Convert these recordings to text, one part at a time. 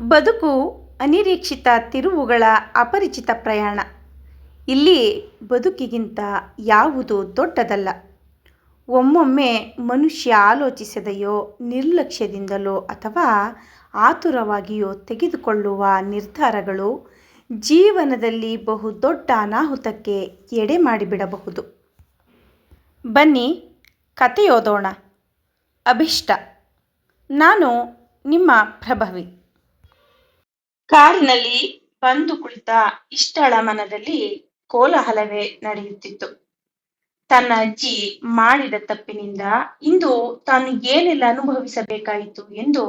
ಬದುಕು ಅನಿರೀಕ್ಷಿತ ತಿರುವುಗಳ ಅಪರಿಚಿತ ಪ್ರಯಾಣ. ಇಲ್ಲಿ ಬದುಕಿಗಿಂತ ಯಾವುದು ದೊಡ್ಡದಲ್ಲ. ಒಮ್ಮೊಮ್ಮೆ ಮನುಷ್ಯ ಆಲೋಚಿಸದೆಯೋ, ನಿರ್ಲಕ್ಷ್ಯದಿಂದಲೋ ಅಥವಾ ಆತುರವಾಗಿಯೋ ತೆಗೆದುಕೊಳ್ಳುವ ನಿರ್ಧಾರಗಳು ಜೀವನದಲ್ಲಿ ಬಹುದೊಡ್ಡ ಅನಾಹುತಕ್ಕೆ ಎಡೆ ಮಾಡಿಬಿಡಬಹುದು. ಬನ್ನಿ, ಕಥೆಯೋದೋಣ. ಅಭಿಷ್ಟ. ನಾನು ನಿಮ್ಮ ಪ್ರಭವಿ. ಕಾರಿನಲ್ಲಿ ಬಂದು ಕುಳಿತ ಇಷ್ಟಳ ಮನದಲ್ಲಿ ಕೋಲಾಹಲವೇ ನಡೆಯುತ್ತಿತ್ತು. ತನ್ನ ಅಜ್ಜಿ ಮಾಡಿದ ತಪ್ಪಿನಿಂದ ಇಂದು ತಾನು ಏನೆಲ್ಲ ಅನುಭವಿಸಬೇಕಾಯಿತು ಎಂದು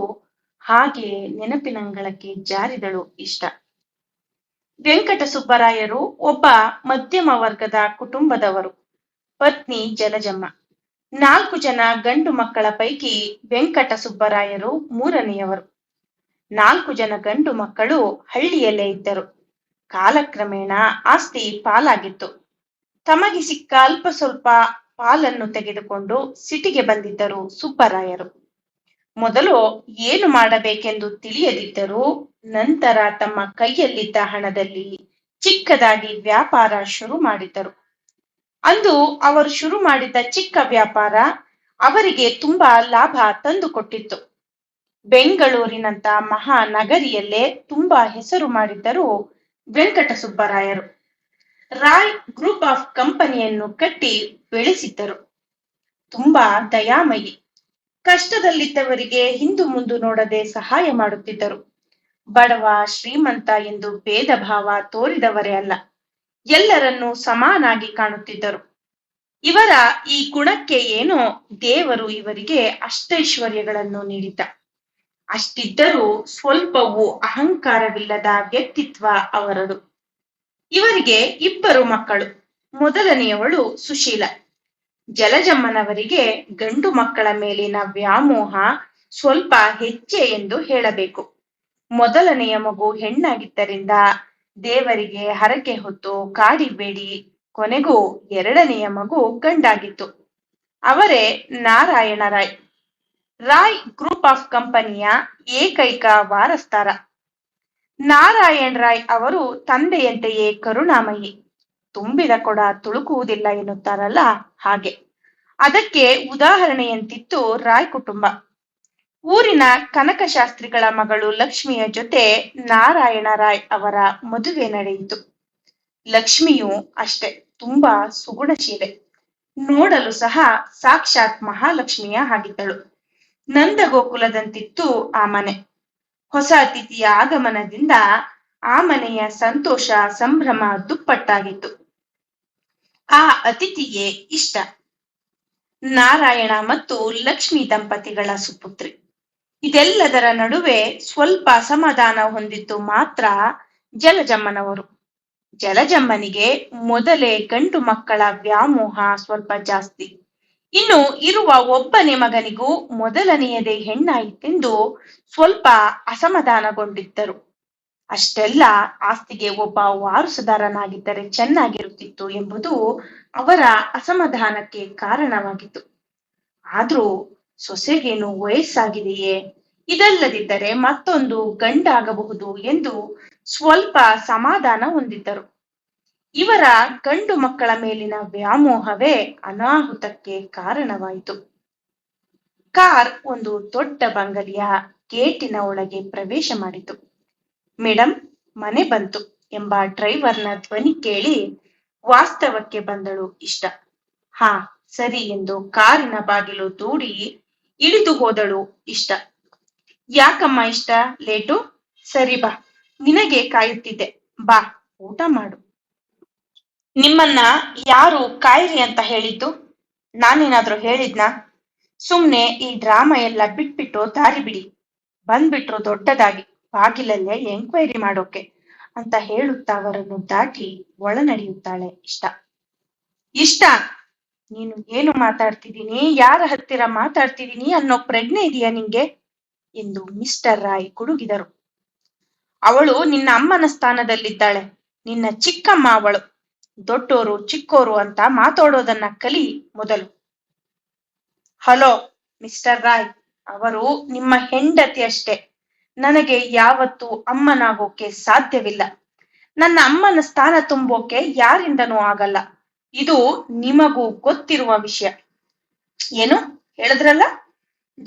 ಹಾಗೆ ನೆನಪಿನಂಗಳಕ್ಕೆ ಜಾರಿದಳು ಇಷ್ಟ. ವೆಂಕಟ ಸುಬ್ಬರಾಯರು ಒಬ್ಬ ಮಧ್ಯಮ ವರ್ಗದ ಕುಟುಂಬದವರು. ಪತ್ನಿ ಜಲಜಮ್ಮ. ನಾಲ್ಕು ಜನ ಗಂಡು ಮಕ್ಕಳ ಪೈಕಿ ವೆಂಕಟ ಸುಬ್ಬರಾಯರು ಮೂರನೆಯವರು. ನಾಲ್ಕು ಜನ ಗಂಡು ಮಕ್ಕಳು ಹಳ್ಳಿಯಲ್ಲೇ ಇದ್ದರು. ಕಾಲಕ್ರಮೇಣ ಆಸ್ತಿ ಪಾಲಾಗಿತ್ತು. ತಮಗೆ ಸಿಕ್ಕ ಅಲ್ಪ ಸ್ವಲ್ಪ ಪಾಲನ್ನು ತೆಗೆದುಕೊಂಡು ಸಿಟಿಗೆ ಬಂದಿದ್ದರು ಸುಬ್ಬರಾಯರು. ಮೊದಲು ಏನು ಮಾಡಬೇಕೆಂದು ತಿಳಿಯದಿದ್ದರೂ ನಂತರ ತಮ್ಮ ಕೈಯಲ್ಲಿದ್ದ ಹಣದಲ್ಲಿ ಚಿಕ್ಕದಾಗಿ ವ್ಯಾಪಾರ ಶುರು ಮಾಡಿದ್ದರು. ಅಂದು ಅವರು ಶುರು ಮಾಡಿದ ಚಿಕ್ಕ ವ್ಯಾಪಾರ ಅವರಿಗೆ ತುಂಬಾ ಲಾಭ ತಂದುಕೊಟ್ಟಿತ್ತು. ಬೆಂಗಳೂರಿನಂತ ಮಹಾನಗರಿಯಲ್ಲೇ ತುಂಬಾ ಹೆಸರು ಮಾಡಿದ್ದರು ವೆಂಕಟ ಸುಬ್ಬರಾಯರು. ರಾಯ್ ಗ್ರೂಪ್ ಆಫ್ ಕಂಪನಿಯನ್ನು ಕಟ್ಟಿ ಬೆಳೆಸಿದ್ದರು. ತುಂಬಾ ದಯಾಮಯಿ. ಕಷ್ಟದಲ್ಲಿದ್ದವರಿಗೆ ಹಿಂದು ಮುಂದು ನೋಡದೆ ಸಹಾಯ ಮಾಡುತ್ತಿದ್ದರು. ಬಡವ, ಶ್ರೀಮಂತ ಎಂದು ಭೇದ ಭಾವ ತೋರಿದವರೇ ಅಲ್ಲ. ಎಲ್ಲರನ್ನೂ ಸಮಾನಾಗಿ ಕಾಣುತ್ತಿದ್ದರು. ಇವರ ಈ ಗುಣಕ್ಕೆ ಏನೋ ದೇವರು ಇವರಿಗೆ ಅಷ್ಟೈಶ್ವರ್ಯಗಳನ್ನು ನೀಡಿದ್ದ. ಅಷ್ಟಿದ್ದರೂ ಸ್ವಲ್ಪವೂ ಅಹಂಕಾರವಿಲ್ಲದ ವ್ಯಕ್ತಿತ್ವ ಅವರದು. ಇವರಿಗೆ ಇಬ್ಬರು ಮಕ್ಕಳು. ಮೊದಲನೆಯವಳು ಸುಶೀಲ. ಜಲಜಮ್ಮನವರಿಗೆ ಗಂಡು ಮಕ್ಕಳ ಮೇಲಿನ ವ್ಯಾಮೋಹ ಸ್ವಲ್ಪ ಹೆಚ್ಚೆ ಎಂದು ಹೇಳಬೇಕು. ಮೊದಲನೆಯ ಮಗು ಹೆಣ್ಣಾಗಿದ್ದರಿಂದ ದೇವರಿಗೆ ಹರಕೆ ಹೊತ್ತು ಕಾಡಿಬೇಡಿ ಕೊನೆಗೂ ಎರಡನೆಯ ಮಗು ಗಂಡಾಗಿತ್ತು. ಅವರೇ ನಾರಾಯಣ ರಾಯ್ ರಾಯ್ ಗ್ರೂಪ್ ಆಫ್ ಕಂಪನಿಯ ಏಕೈಕ ವಾರಸ್ತಾರ. ನಾರಾಯಣ್ ರಾಯ್ ಅವರು ತಂದೆಯಂತೆಯೇ ಕರುಣಾಮಯಿ. ತುಂಬಿದ ಕೊಡ ತುಳುಕುವುದಿಲ್ಲ ಎನ್ನುತ್ತಾರಲ್ಲ ಹಾಗೆ. ಅದಕ್ಕೆ ಉದಾಹರಣೆಯಂತಿತ್ತು ರಾಯ್ ಕುಟುಂಬ. ಊರಿನ ಕನಕಶಾಸ್ತ್ರಿಗಳ ಮಗಳು ಲಕ್ಷ್ಮಿಯ ಜೊತೆ ನಾರಾಯಣ ರಾಯ್ ಅವರ ಮದುವೆ ನಡೆಯಿತು. ಲಕ್ಷ್ಮಿಯು ಅಷ್ಟೆ, ತುಂಬಾ ಸುಗುಣಶೀಲೆ ನೋಡಲು ಸಹ ಸಾಕ್ಷಾತ್ ಮಹಾಲಕ್ಷ್ಮಿಯ ಹಾಗಿದ್ದಳು. ನಂದಗೋಕುಲದಂತಿತ್ತು ಆ ಮನೆ. ಹೊಸ ಅತಿಥಿಯ ಆಗಮನದಿಂದ ಆ ಮನೆಯ ಸಂತೋಷ, ಸಂಭ್ರಮ ದುಪ್ಪಟ್ಟಾಗಿತ್ತು. ಆ ಅತಿಥಿಗೆ ಇಷ್ಟ. ನಾರಾಯಣ ಮತ್ತು ಲಕ್ಷ್ಮಿ ದಂಪತಿಗಳ ಸುಪುತ್ರಿ. ಇದೆಲ್ಲದರ ನಡುವೆ ಸ್ವಲ್ಪ ಅಸಮಾಧಾನ ಹೊಂದಿದ್ದು ಮಾತ್ರ ಜಲಜಮ್ಮನವರು. ಜಲಜಮ್ಮನಿಗೆ ಮೊದಲೇ ಗಂಡು ಮಕ್ಕಳ ವ್ಯಾಮೋಹ ಸ್ವಲ್ಪ ಜಾಸ್ತಿ. ಇನ್ನು ಇರುವ ಒಬ್ಬನೇ ಮಗನಿಗೂ ಮೊದಲನೆಯದೇ ಹೆಣ್ಣಾಯಿತೆಂದು ಸ್ವಲ್ಪ ಅಸಮಾಧಾನಗೊಂಡಿದ್ದರು. ಅಷ್ಟೆಲ್ಲ ಆಸ್ತಿಗೆ ಒಬ್ಬ ವಾರಸುದಾರನಾಗಿದ್ದರೆ ಚೆನ್ನಾಗಿರುತ್ತಿತ್ತು ಎಂಬುದು ಅವರ ಅಸಮಾಧಾನಕ್ಕೆ ಕಾರಣವಾಗಿತ್ತು. ಆದ್ರೂ ಸೊಸೆಗೇನು ವಯಸ್ಸಾಗಿದೆಯೇ? ಇದಲ್ಲದಿದ್ದರೆ ಮತ್ತೊಂದು ಗಂಡಾಗಬಹುದು ಎಂದು ಸ್ವಲ್ಪ ಸಮಾಧಾನ ಹೊಂದಿದ್ದರು. ಇವರ ಗಂಡು ಮಕ್ಕಳ ಮೇಲಿನ ವ್ಯಾಮೋಹವೇ ಅನಾಹುತಕ್ಕೆ ಕಾರಣವಾಯಿತು. ಕಾರ್ ಒಂದು ದೊಡ್ಡ ಬಂಗಲೆಯ ಗೇಟಿನ ಒಳಗೆ ಪ್ರವೇಶ ಮಾಡಿತು. ಮೇಡಮ್ ಮನೆ ಬಂತು ಎಂಬ ಡ್ರೈವರ್ನ ಧ್ವನಿ ಕೇಳಿ ವಾಸ್ತವಕ್ಕೆ ಬಂದಳು ಇಷ್ಟ. ಹಾ, ಸರಿ ಎಂದು ಕಾರಿನ ಬಾಗಿಲು ದೂಡಿ ಇಳಿದು ಹೋದಳು ಇಷ್ಟ. ಯಾಕಮ್ಮ ಇಷ್ಟ? ಲೇಟು? ಸರಿ ಬಾ, ನಿನಗೆ ಕಾಯುತ್ತಿದ್ದೆ. ಬಾ, ಊಟ ಮಾಡು. ನಿಮ್ಮನ್ನ ಯಾರು ಕಾಯಿರಿ ಅಂತ ಹೇಳಿದ್ದು? ನಾನೇನಾದ್ರೂ ಹೇಳಿದ್ನಾ? ಸುಮ್ನೆ ಈ ಡ್ರಾಮಾ ಎಲ್ಲ ಬಿಟ್ಬಿಟ್ಟು ದಾರಿ ಬಿಡಿ. ಬಂದ್ಬಿಟ್ರು ದೊಡ್ಡದಾಗಿ. ಬಾಗಿಲಲ್ಲೇ ಎಂಕ್ವೈರಿ ಮಾಡೋಕೆ ಅಂತ ಹೇಳುತ್ತಾ ಅವರನ್ನು ದಾಟಿ ಒಳ ನಡೆಯುತ್ತಾಳೆ ಇಷ್ಟ. ಇಷ್ಟ? ನೀನು ಏನು ಮಾತಾಡ್ತಿದ್ದೀನಿ ಯಾರ ಹತ್ತಿರ ಮಾತಾಡ್ತಿದ್ದೀನಿ ಅನ್ನೋ ಪ್ರಜ್ಞೆ ಇದೆಯಾ ನಿಂಗೆ? ಎಂದು ಮಿಸ್ಟರ್ ರಾಯ್ ಕುಡುಗಿದರು ಅವಳು ನಿನ್ನ ಅಮ್ಮನ ಸ್ಥಾನದಲ್ಲಿದ್ದಾಳೆ. ನಿನ್ನ ಚಿಕ್ಕಮ್ಮ ಅವಳು. ದೊಡ್ಡೋರು, ಚಿಕ್ಕೋರು ಅಂತ ಮಾತಾಡೋದನ್ನ ಕಲಿ ಮೊದಲು. ಹಲೋ, ಮಿಸ್ಟರ್ ರಾಯ್, ಅವರು ನಿಮ್ಮ ಹೆಂಡತಿ ಅಷ್ಟೇ. ನನಗೆ ಯಾವತ್ತು ಅಮ್ಮನಾಗೋಕೆ ಸಾಧ್ಯವಿಲ್ಲ. ನನ್ನ ಅಮ್ಮನ ಸ್ಥಾನ ತುಂಬೋಕೆ ಯಾರಿಂದನೂ ಆಗಲ್ಲ. ಇದು ನಿಮಗೂ ಗೊತ್ತಿರುವ ವಿಷಯ. ಏನು, ಹೇಳಿದ್ರಲ್ಲ?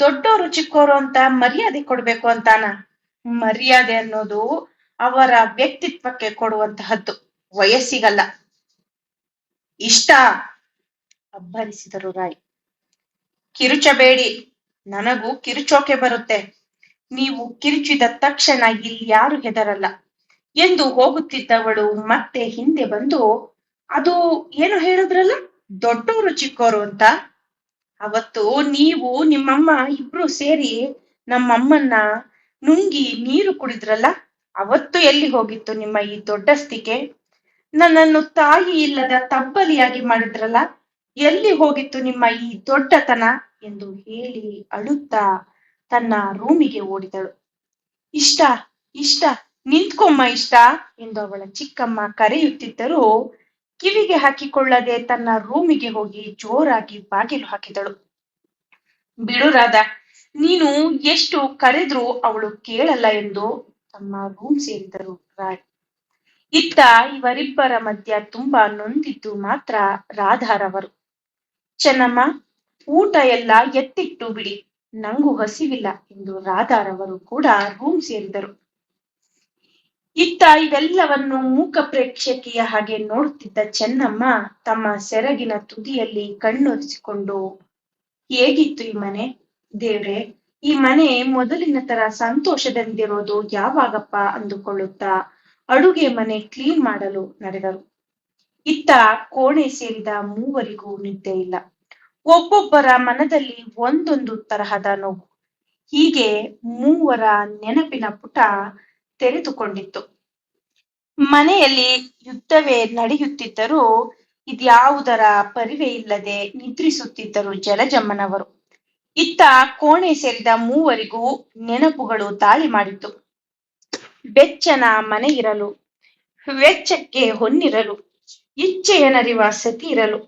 ದೊಡ್ಡೋರು, ಚಿಕ್ಕೋರು ಅಂತ ಮರ್ಯಾದೆ ಕೊಡ್ಬೇಕು ಅಂತಾನ? ಮರ್ಯಾದೆ ಅನ್ನೋದು ಅವರ ವ್ಯಕ್ತಿತ್ವಕ್ಕೆ ಕೊಡುವಂತಹದ್ದು. ವಯಸ್ಸಿಗಲ್ಲ. ಇಷ್ಟ ಅಬ್ಬರಿಸಿದರು ರಾಯ್. ಕಿರುಚಬೇಡಿ, ನನಗೂ ಕಿರುಚೋಕೆ ಬರುತ್ತೆ. ನೀವು ಕಿರುಚಿದ ತಕ್ಷಣ ಇಲ್ಲಿ ಯಾರು ಹೆದರಲ್ಲ. ಎಂದು ಹೋಗುತ್ತಿದ್ದವಳು ಮತ್ತೆ ಹಿಂದೆ ಬಂದು, ಅದು ಏನು ಹೇಳಿದ್ರಲ್ಲ? ದೊಡ್ಡವರು ಚಿಕ್ಕೋರು ಅಂತ? ಅವತ್ತು ನೀವು ನಿಮ್ಮಮ್ಮ ಇಬ್ರು ಸೇರಿ ನಮ್ಮಮ್ಮನ್ನ ನುಂಗಿ ನೀರು ಕುಡಿದ್ರಲ್ಲ? ಅವತ್ತು ಎಲ್ಲಿ ಹೋಗಿತ್ತು ನಿಮ್ಮ ಈ ದೊಡ್ಡಸ್ತಿಕೆ ನನ್ನನ್ನು ತಾಯಿ ಇಲ್ಲದ ತಬ್ಬಲಿಯಾಗಿ ಮಾಡಿದ್ರಲ್ಲ, ಎಲ್ಲಿ ಹೋಗಿತ್ತು ನಿಮ್ಮ ಈ ದೊಡ್ಡತನ? ಎಂದು ಹೇಳಿ ಅಳುತ್ತಾ ತನ್ನ ರೂಮಿಗೆ ಓಡಿದಳು. ಇಷ್ಟ ಇಷ್ಟ, ನಿಂತ್ಕೊಮ್ಮ ಇಷ್ಟ ಎಂದು ಅವಳ ಚಿಕ್ಕಮ್ಮ ಕರೆಯುತ್ತಿದ್ದರೂ ಕಿವಿಗೆ ಹಾಕಿಕೊಳ್ಳದೆ ತನ್ನ ರೂಮಿಗೆ ಹೋಗಿ ಜೋರಾಗಿ ಬಾಗಿಲು ಹಾಕಿದಳು. ಬಿಡು ರಾಧ, ನೀನು ಎಷ್ಟು ಕರೆದ್ರೂ ಅವಳು ಕೇಳಲ್ಲ ಎಂದು ತಮ್ಮ ರೂಮ್ ಸೇರಿದರು ರಾಯ್ ಇತ್ತ ಇವರಿಬ್ಬರ ಮಧ್ಯ ತುಂಬಾ ನೊಂದಿದ್ದು ಮಾತ್ರ ರಾಧಾರವರು. ಚೆನ್ನಮ್ಮ, ಊಟ ಎಲ್ಲ ಎತ್ತಿಟ್ಟು ಬಿಡಿ, ನಂಗೂ ಹಸಿವಿಲ್ಲ ಎಂದು ರಾಧಾರವರು ಕೂಡ ರೂಮ್ ಸೇರಿದರು. ಇತ್ತ ಇವೆಲ್ಲವನ್ನು ಮೂಕ ಪ್ರೇಕ್ಷಕಿಯ ಹಾಗೆ ನೋಡುತ್ತಿದ್ದ ಚೆನ್ನಮ್ಮ ತಮ್ಮ ಸೆರಗಿನ ತುದಿಯಲ್ಲಿ ಕಣ್ಣೊರೆಸಿಕೊಂಡು, ಹೇಗಿತ್ತು ಈ ಮನೆ? ದೇವ್ರೆ, ಈ ಮನೆ ಮೊದಲಿನ ತರ ಸಂತೋಷದಿಂದಿರೋದು ಯಾವಾಗಪ್ಪ ಅಂದುಕೊಳ್ಳುತ್ತಾ? ಅಡುಗೆ ಮನೆ ಕ್ಲೀನ್ ಮಾಡಲು ನಡೆದರು. ಇತ್ತ ಕೋಣೆ ಸೇರಿದ ಮೂವರಿಗೂ ನಿದ್ದೆ ಇಲ್ಲ. ಒಬ್ಬೊಬ್ಬರ ಮನದಲ್ಲಿ ಒಂದೊಂದು ತರಹದ ನೋವು. ಹೀಗೆ ಮೂವರ ನೆನಪಿನ ಪುಟ ತೆರೆದುಕೊಂಡಿತ್ತು. ಮನೆಯಲ್ಲಿ ಯುದ್ಧವೇ ನಡೆಯುತ್ತಿದ್ದರೂ ಇದ್ಯಾವುದರ ಪರಿವೆ ಇಲ್ಲದೆ ನಿದ್ರಿಸುತ್ತಿದ್ದರು ಜಲಜಮ್ಮನವರು ಇತ್ತ ಕೋಣೆ ಸೇರಿದ ಮೂವರಿಗೂ ನೆನಪುಗಳು ದಾಳಿ ಮಾಡಿತ್ತು. ಬೆಚ್ಚನ ಮನೆ ಇರಲು, ವೆಚ್ಚಕ್ಕೆ ಹೊನ್ನಿರಲು, ಇಚ್ಛೆಯ ನರಿವ ಸತಿ ಇರಲು,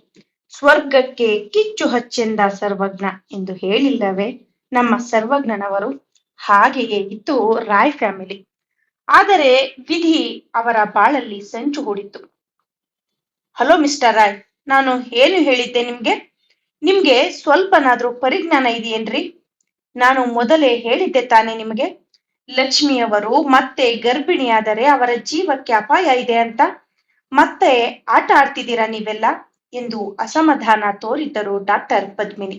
ಸ್ವರ್ಗಕ್ಕೆ ಕಿಚ್ಚು ಹಚ್ಚೆಂದ ಸರ್ವಜ್ಞ ಎಂದು ಹೇಳಿಲ್ಲವೇ ನಮ್ಮ ಸರ್ವಜ್ಞನವರು? ಹಾಗೆಯೇ ಇತ್ತು ರಾಯ್ ಫ್ಯಾಮಿಲಿ. ಆದರೆ ವಿಧಿ ಅವರ ಬಾಳಲ್ಲಿ ಸಂಚು ಹೂಡಿತು ಹಲೋ ಮಿಸ್ಟರ್ ರಾಯ್, ನಾನು ಏನು ಹೇಳಿದ್ದೆ ನಿಮ್ಗೆ? ನಿಮ್ಗೆ ಸ್ವಲ್ಪನಾದ್ರೂ ಪರಿಜ್ಞಾನ ಇದೆಯೇನ್ರಿ? ನಾನು ಮೊದಲೇ ಹೇಳಿದ್ದೆ ತಾನೆ ನಿಮಗೆ? ಲಕ್ಷ್ಮಿಯವರು ಮತ್ತೆ ಗರ್ಭಿಣಿಯಾದರೆ ಅವರ ಜೀವಕ್ಕೆ ಅಪಾಯ ಇದೆ ಅಂತ. ಮತ್ತೆ ಆಟ ಆಡ್ತಿದ್ದೀರಾ ನೀವೆಲ್ಲ? ಎಂದು ಅಸಮಾಧಾನ ತೋರಿದ್ದರು ಡಾಕ್ಟರ್ ಪದ್ಮಿನಿ.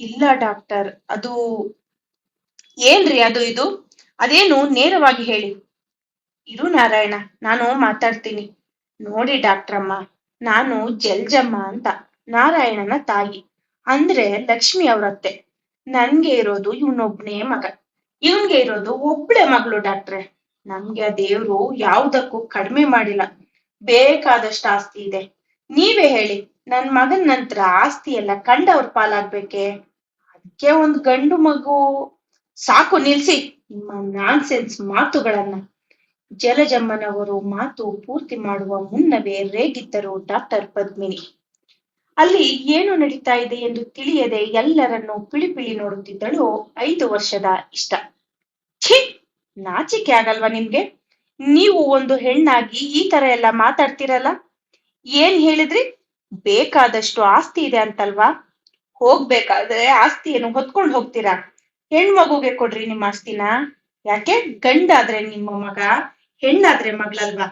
ಇಲ್ಲ ಡಾಕ್ಟರ್, ಅದು ಏನ್ರಿ ಅದು ಇದು? ಅದೇನು ನೇರವಾಗಿ ಹೇಳಿ. ಇರು ನಾರಾಯಣ, ನಾನು ಮಾತಾಡ್ತೀನಿ. ನೋಡಿ ಡಾಕ್ಟ್ರಮ್ಮ, ನಾನು ಜಲ್ಜಮ್ಮ ಅಂತ. ನಾರಾಯಣನ ತಾಯಿ. ಅಂದ್ರೆ ಲಕ್ಷ್ಮಿ ಅವ್ರತ್ತೆ. ನನ್ಗೆ ಇರೋದು ಇವನೊಬ್ನೇ ಮಗ. ಇವನ್ಗೆ ಇರೋದು ಒಬ್ಳೆ ಮಗಳು ಡಾಕ್ಟ್ರೆ. ನಮ್ಗೆ ಆ ದೇವ್ರು ಯಾವ್ದಕ್ಕೂ ಕಡಿಮೆ ಮಾಡಿಲ್ಲ. ಬೇಕಾದಷ್ಟು ಆಸ್ತಿ ಇದೆ. ನೀವೇ ಹೇಳಿ, ನನ್ ಮಗನ್ ನಂತರ ಆಸ್ತಿ ಎಲ್ಲ ಕಂಡವ್ರ ಪಾಲಾಗ್ಬೇಕೆ? ಅದಕ್ಕೆ ಒಂದ್ ಗಂಡು ಮಗು. ಸಾಕು, ನಿಲ್ಸಿ. ನಿಮ್ಮ ನಾನ್ಸೆನ್ಸ್ ಮಾತುಗಳನ್ನ. ಜಲಜಮ್ಮನವರು ಮಾತು ಪೂರ್ತಿ ಮಾಡುವ ಮುನ್ನವೇ ರೇಗಿದ್ದರು ಡಾಕ್ಟರ್ ಪದ್ಮಿನಿ. ಅಲ್ಲಿ ಏನು ನಡೀತಾ ಇದೆ ಎಂದು ತಿಳಿಯದೆ ಎಲ್ಲರನ್ನು ಪಿಳಿಪಿಳಿ ನೋಡುತ್ತಿದ್ದಳು ಐದು ವರ್ಷದ ಇಷ್ಟ. ಛಿ! ನಾಚಿಕೆ ಆಗಲ್ವಾ ನಿಮ್ಗೆ? ನೀವು ಒಂದು ಹೆಣ್ಣಾಗಿ ಈ ತರ ಎಲ್ಲ ಮಾತಾಡ್ತಿರಲ್ಲ? ಏನ್ ಹೇಳಿದ್ರಿ? ಬೇಕಾದಷ್ಟು ಆಸ್ತಿ ಇದೆ ಅಂತಲ್ವಾ? ಹೋಗ್ಬೇಕಾದ್ರೆ ಆಸ್ತಿಯನ್ನು ಹೊತ್ಕೊಂಡು ಹೋಗ್ತೀರಾ? ಹೆಣ್ಮಗುಗೆ ಕೊಡ್ರಿ ನಿಮ್ಮ ಆಸ್ತಿನ. ಯಾಕೆ? ಗಂಡಾದ್ರೆ ನಿಮ್ಮ ಮಗ, ಹೆಣ್ಣಾದ್ರೆ ಮಗಳಲ್ವಾ?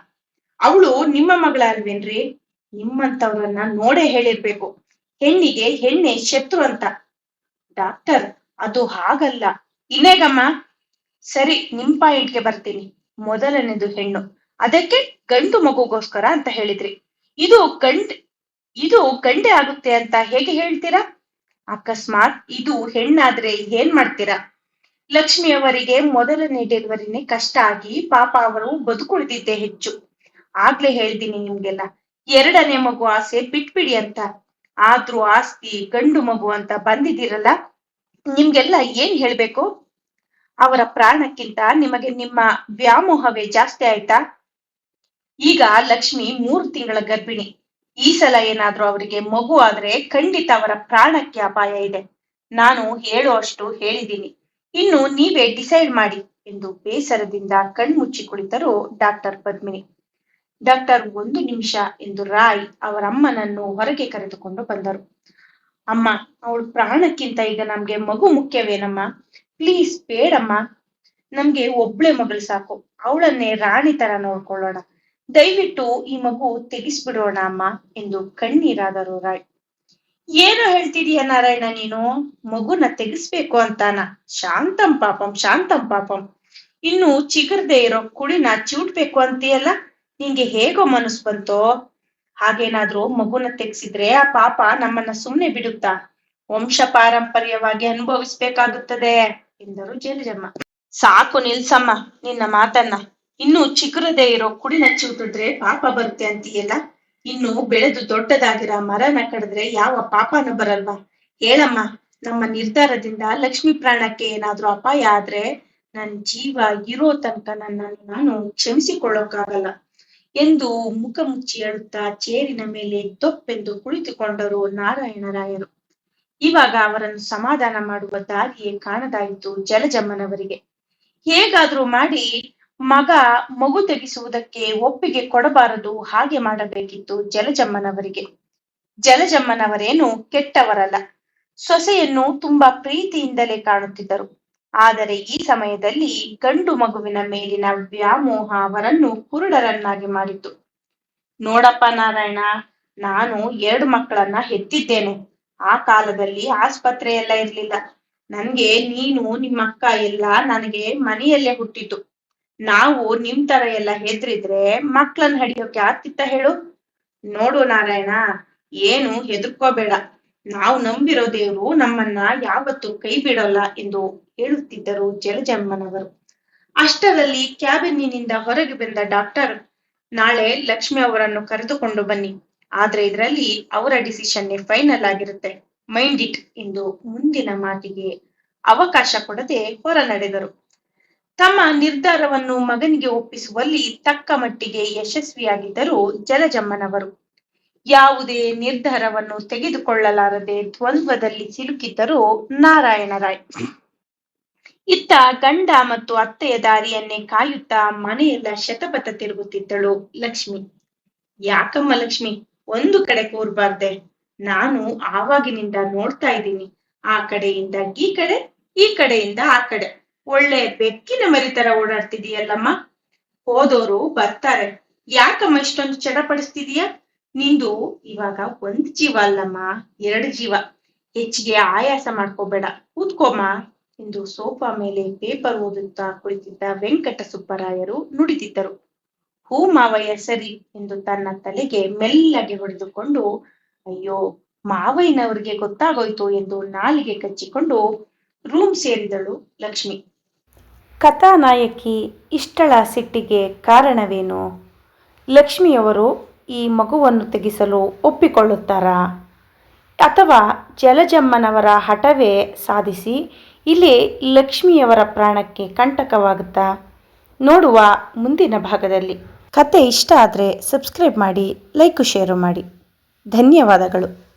ಅವಳು ನಿಮ್ಮ ಮಗಳ ಅಲ್ವೇನ್ರಿ? ನಿಮ್ಮಂತವ್ರನ್ನ ನೋಡೇ ಹೇಳಿರ್ಬೇಕು. ಹೆಣ್ಣಿಗೆ ಹೆಣ್ಣೆ ಶತ್ರು ಅಂತ. ಡಾಕ್ಟರ್, ಅದು ಹಾಗಲ್ಲ. ಇನ್ನೇಗಮ್ಮ, ಸರಿ, ನಿಮ್ ಪಾಯಿಂಟ್ಗೆ ಬರ್ತೀನಿ. ಮೊದಲನೇದು ಹೆಣ್ಣು. ಅದಕ್ಕೆ ಗಂಡು ಮಗುಗೋಸ್ಕರ ಅಂತ ಹೇಳಿದ್ರಿ. ಇದು ಗಂಡ್, ಇದು ಗಂಡೆ ಆಗುತ್ತೆ ಅಂತ ಹೇಗೆ ಹೇಳ್ತೀರಾ? ಅಕಸ್ಮಾತ್ ಇದು ಹೆಣ್ಣಾದ್ರೆ ಏನ್ ಮಾಡ್ತೀರಾ? ಲಕ್ಷ್ಮಿಯವರಿಗೆ ಮೊದಲನೇ ಡೆಲಿವರಿನೇ ಕಷ್ಟ ಆಗಿ ಪಾಪ ಅವರು ಬದುಕುಳಿದಿದ್ದೆ ಹೆಚ್ಚು. ಆಗ್ಲೇ ಹೇಳ್ತೀನಿ ನಿಮ್ಗೆಲ್ಲ. ಎರಡನೇ ಮಗು ಆಸೆ ಬಿಟ್ಬಿಡಿ ಅಂತ. ಆದ್ರೂ ಆಸ್ತಿ, ಗಂಡು ಮಗು ಅಂತ ಬಂದಿದ್ದೀರಲ್ಲ, ನಿಮ್ಗೆಲ್ಲ ಏನ್ ಹೇಳ್ಬೇಕು? ಅವರ ಪ್ರಾಣಕ್ಕಿಂತ ನಿಮಗೆ ನಿಮ್ಮ ವ್ಯಾಮೋಹವೇ ಜಾಸ್ತಿ ಆಯ್ತಾ? ಈಗ ಲಕ್ಷ್ಮಿ ಮೂರು ತಿಂಗಳ ಗರ್ಭಿಣಿ. ಈ ಸಲ ಏನಾದ್ರೂ ಅವರಿಗೆ ಮಗು ಆದ್ರೆ ಖಂಡಿತ ಅವರ ಪ್ರಾಣಕ್ಕೆ ಅಪಾಯ ಇದೆ. ನಾನು ಹೇಳುವಷ್ಟು ಹೇಳಿದ್ದೀನಿ. ಇನ್ನು ನೀವೇ ಡಿಸೈಡ್ ಮಾಡಿ ಎಂದು ಬೇಸರದಿಂದ ಕಣ್ಮುಚ್ಚಿ ಕುಳಿತರು ಡಾಕ್ಟರ್ ಪದ್ಮಿನಿ. ಡಾಕ್ಟರ್ ಒಂದು ನಿಮಿಷ ಎಂದು ರಾಯ್ ಅವರಮ್ಮನನ್ನು ಹೊರಗೆ ಕರೆದುಕೊಂಡು ಬಂದರು. ಅಮ್ಮ, ಅವಳು ಪ್ರಾಣಕ್ಕಿಂತ ಈಗ ನಮ್ಗೆ ಮಗು ಮುಖ್ಯವೇನಮ್ಮ? ಪ್ಲೀಸ್ ಬೇಡಮ್ಮ. ನಮ್ಗೆ ಒಬ್ಳೆ ಮಗಳು ಸಾಕು. ಅವಳನ್ನೇ ರಾಣಿ ತರ ನೋಡ್ಕೊಳ್ಳೋಣ. ದಯವಿಟ್ಟು ಈ ಮಗು ತೆಗಿಸ್ಬಿಡೋಣ ಅಮ್ಮ ಎಂದು ಕಣ್ಣೀರಾದರು ರಾಯ್. ಏನು ಹೇಳ್ತಿದೀಯ ನಾರಾಯಣ ನೀನು? ಮಗುನ ತೆಗಿಸ್ಬೇಕು ಅಂತಾನ? ಶಾಂತಂ ಪಾಪಂ ಶಾಂತಂ ಪಾಪಂ. ಇನ್ನು ಚಿಗುರ್ದೆ ಇರೋ ಕುಳಿನ ಚಿವುಟ್ಬೇಕು ಅಂತೀಯಲ್ಲ? ನಿಂಗೆ ಹೇಗೋ ಮನಸ್ ಬಂತೋ? ಹಾಗೇನಾದ್ರೂ ಮಗುನ ತೆಗ್ಸಿದ್ರೆ ಆ ಪಾಪ ನಮ್ಮನ್ನ ಸುಮ್ನೆ ಬಿಡುತ್ತಾ? ವಂಶ ಪಾರಂಪರ್ಯವಾಗಿ ಅನುಭವಿಸ್ಬೇಕಾಗುತ್ತದೆ, ಎಂದರು ಜೇಲಜಮ್ಮ ಸಾಕು ನಿಲ್ಸಮ್ಮ, ನಿನ್ನ ಮಾತನ್ನ. ಇನ್ನು ಚಿಗುರದೇ ಇರೋ ಕುಡಿನ ನಚ್ಚುತ್ತಿದ್ರೆ ಪಾಪ ಬರುತ್ತೆ ಅಂತೀಯಲ್ಲ? ಇನ್ನು ಬೆಳೆದು ದೊಡ್ಡದಾಗಿರೋ ಮರನ ಕಡಿದ್ರೆ ಯಾವ ಪಾಪನೂ ಬರಲ್ವಾ? ಹೇಳಮ್ಮ, ನಮ್ಮ ನಿರ್ಧಾರದಿಂದ ಲಕ್ಷ್ಮಿ ಪ್ರಾಣಕ್ಕೆ ಏನಾದ್ರೂ ಅಪಾಯ ಆದ್ರೆ ನನ್ ಜೀವ ಇರೋ ತನಕ ನನ್ನ ನಾನು ಕ್ಷಮಿಸಿಕೊಳ್ಳೋಕ್ಕಾಗಲ್ಲ. ಎಂದು ಮುಖ ಮುಚ್ಚಿ ಅಳುತ್ತಾ ಚೇರಿನ ಮೇಲೆ ತೊಪ್ಪೆಂದು ಕುಳಿತುಕೊಂಡರು ನಾರಾಯಣರಾಯರು. ಇವಾಗ ಅವರನ್ನು ಸಮಾಧಾನ ಮಾಡುವ ದಾರಿಯೇ ಕಾಣದಾಯಿತು ಜಲಜಮ್ಮನವರಿಗೆ ಹೇಗಾದ್ರೂ ಮಾಡಿ ಮಗ ಮಗು ತೆಗೆಸುವುದಕ್ಕೆ ಒಪ್ಪಿಗೆ ಕೊಡಬಾರದು ಹಾಗೆ ಮಾಡಬೇಕಿತ್ತು ಜಲಜಮ್ಮನವರಿಗೆ ಜಲಜಮ್ಮನವರೇನು ಕೆಟ್ಟವರಲ್ಲ. ಸೊಸೆಯನ್ನು ತುಂಬಾ ಪ್ರೀತಿಯಿಂದಲೇ ಕಾಣುತ್ತಿದ್ದರು. ಆದರೆ ಈ ಸಮಯದಲ್ಲಿ ಗಂಡು ಮಗುವಿನ ಮೇಲಿನ ವ್ಯಾಮೋಹ ಅವರನ್ನು ಕುರುಡರನ್ನಾಗಿ ಮಾಡಿತು ನೋಡಪ್ಪ ನಾರಾಯಣ, ನಾನು ಎರಡು ಮಕ್ಕಳನ್ನ ಹೆತ್ತಿದ್ದೇನೆ. ಆ ಕಾಲದಲ್ಲಿ ಆಸ್ಪತ್ರೆ ಎಲ್ಲ ಇರ್ಲಿಲ್ಲ. ನನ್ಗೆ ನೀನು, ನಿಮ್ಮ ಅಕ್ಕ ಎಲ್ಲ ನನಗೆ ಮನೆಯಲ್ಲೇ ಹುಟ್ಟಿತು ನಾವು ನಿಮ್ ತರ ಎಲ್ಲ ಹೆದ್ರಿದ್ರೆ ಮಕ್ಳನ್ನ ಹಡಿಯೋಕೆ ಆಗ್ತಿತ್ತ ಹೇಳು? ನೋಡು ನಾರಾಯಣ, ಏನು ಹೆದರ್ಕೋಬೇಡ. ನಾವು ನಂಬಿರೋ ದೇವರು ನಮ್ಮನ್ನ ಯಾವತ್ತೂ ಕೈ ಬಿಡಲ್ಲ ಎಂದು ಹೇಳುತ್ತಿದ್ದರು ಜಲಜಮ್ಮನವರು. ಅಷ್ಟರಲ್ಲಿ ಕ್ಯಾಬಿನಿನಿಂದ ಹೊರಗೆ ಬಂದ ಡಾಕ್ಟರ್, ನಾಳೆ ಲಕ್ಷ್ಮಿ ಅವರನ್ನು ಕರೆದುಕೊಂಡು ಬನ್ನಿ. ಆದ್ರೆ ಇದರಲ್ಲಿ ಅವರ ಡಿಸಿಷನ್ ಫೈನಲ್ ಆಗಿರುತ್ತೆ. ಮೈಂಡ್ ಇಟ್ ಎಂದು ಮುಂದಿನ ಮಾತಿಗೆ ಅವಕಾಶ ಕೊಡದೆ ಹೊರ ನಡೆದರು ತಮ್ಮ ನಿರ್ಧಾರವನ್ನು ಮಗನಿಗೆ ಒಪ್ಪಿಸುವಲ್ಲಿ ತಕ್ಕ ಮಟ್ಟಿಗೆ ಯಶಸ್ವಿಯಾಗಿದ್ದರು ಜಲಜಮ್ಮನವರು. ಯಾವುದೇ ನಿರ್ಧಾರವನ್ನು ತೆಗೆದುಕೊಳ್ಳಲಾರದೆ ದ್ವಂದ್ವದಲ್ಲಿ ಸಿಲುಕಿದ್ದರು ನಾರಾಯಣರಾಯ್ ಇತ್ತ ಗಂಡ ಮತ್ತು ಅತ್ತೆಯ ದಾರಿಯನ್ನೇ ಕಾಯುತ್ತಾ ಮನೆಯೆಲ್ಲ ಶತಪಥ ತಿರುಗುತ್ತಿದ್ದಳು ಲಕ್ಷ್ಮಿ. ಯಾಕಮ್ಮ ಲಕ್ಷ್ಮಿ, ಒಂದು ಕಡೆ ಕೂರ್ಬಾರ್ದೆ. ನಾನು ಆವಾಗಿನಿಂದ ನೋಡ್ತಾ ಇದ್ದೀನಿ. ಆ ಕಡೆಯಿಂದ ಈ ಕಡೆ, ಈ ಕಡೆಯಿಂದ ಆ ಕಡೆ. ಒಳ್ಳೆ ಬೆಕ್ಕಿನ ಮರಿತರ ಓಡಾಡ್ತಿದೀಯಲ್ಲಮ್ಮ ಹೋದೋರು ಬರ್ತಾರೆ. ಯಾಕಮ್ಮ ಇಷ್ಟೊಂದು ಚಡಪಡಿಸ್ತಿದೀಯ ನಿಂದು ಇವಾಗ ಒಂದ್ ಜೀವ ಅಲ್ಲಮ್ಮ, ಎರಡು ಜೀವ. ಹೆಚ್ಚಿಗೆ ಆಯಾಸ ಮಾಡ್ಕೋಬೇಡ. ಕೂತ್ಕೋಮ್ಮ. ಎಂದು ಸೋಫಾ ಮೇಲೆ ಪೇಪರ್ ಓದುತ್ತಾ ಕುಳಿತಿದ್ದ ವೆಂಕಟ ಸುಬ್ಬರಾಯರು ನುಡಿದಿದ್ದರು. ಹೂ ಮಾವಯ್ಯ, ಸರಿ ಎಂದು ತನ್ನ ತಲೆಗೆ ಮೆಲ್ಲಗೆ ಹೊಡೆದುಕೊಂಡು, ಅಯ್ಯೋ, ಮಾವಯ್ಯನವರಿಗೆ ಗೊತ್ತಾಗೋಯ್ತು ಎಂದು ನಾಲಿಗೆ ಕಚ್ಚಿಕೊಂಡು ರೂಮ್ ಸೇರಿದಳು ಲಕ್ಷ್ಮಿ. ಕಥಾನಾಯಕಿ ಇಷ್ಟಳ ಸಿಟ್ಟಿಗೆ ಕಾರಣವೇನು? ಲಕ್ಷ್ಮಿಯವರು ಈ ಮಗುವನ್ನು ತೆಗೆಸಲು ಒಪ್ಪಿಕೊಳ್ಳುತ್ತಾರಾ? ಅಥವಾ ಜಲಜಮ್ಮನವರ ಹಠವೇ ಸಾಧಿಸಿ ಇಲ್ಲಿ ಲಕ್ಷ್ಮಿಯವರ ಪ್ರಾಣಕ್ಕೆ ಕಂಟಕವಾಗುತ್ತಾ? ನೋಡುವ ಮುಂದಿನ ಭಾಗದಲ್ಲಿ. ಕತೆ ಇಷ್ಟ ಆದರೆ ಸಬ್ಸ್ಕ್ರೈಬ್ ಮಾಡಿ, ಲೈಕು, ಶೇರು ಮಾಡಿ. ಧನ್ಯವಾದಗಳು.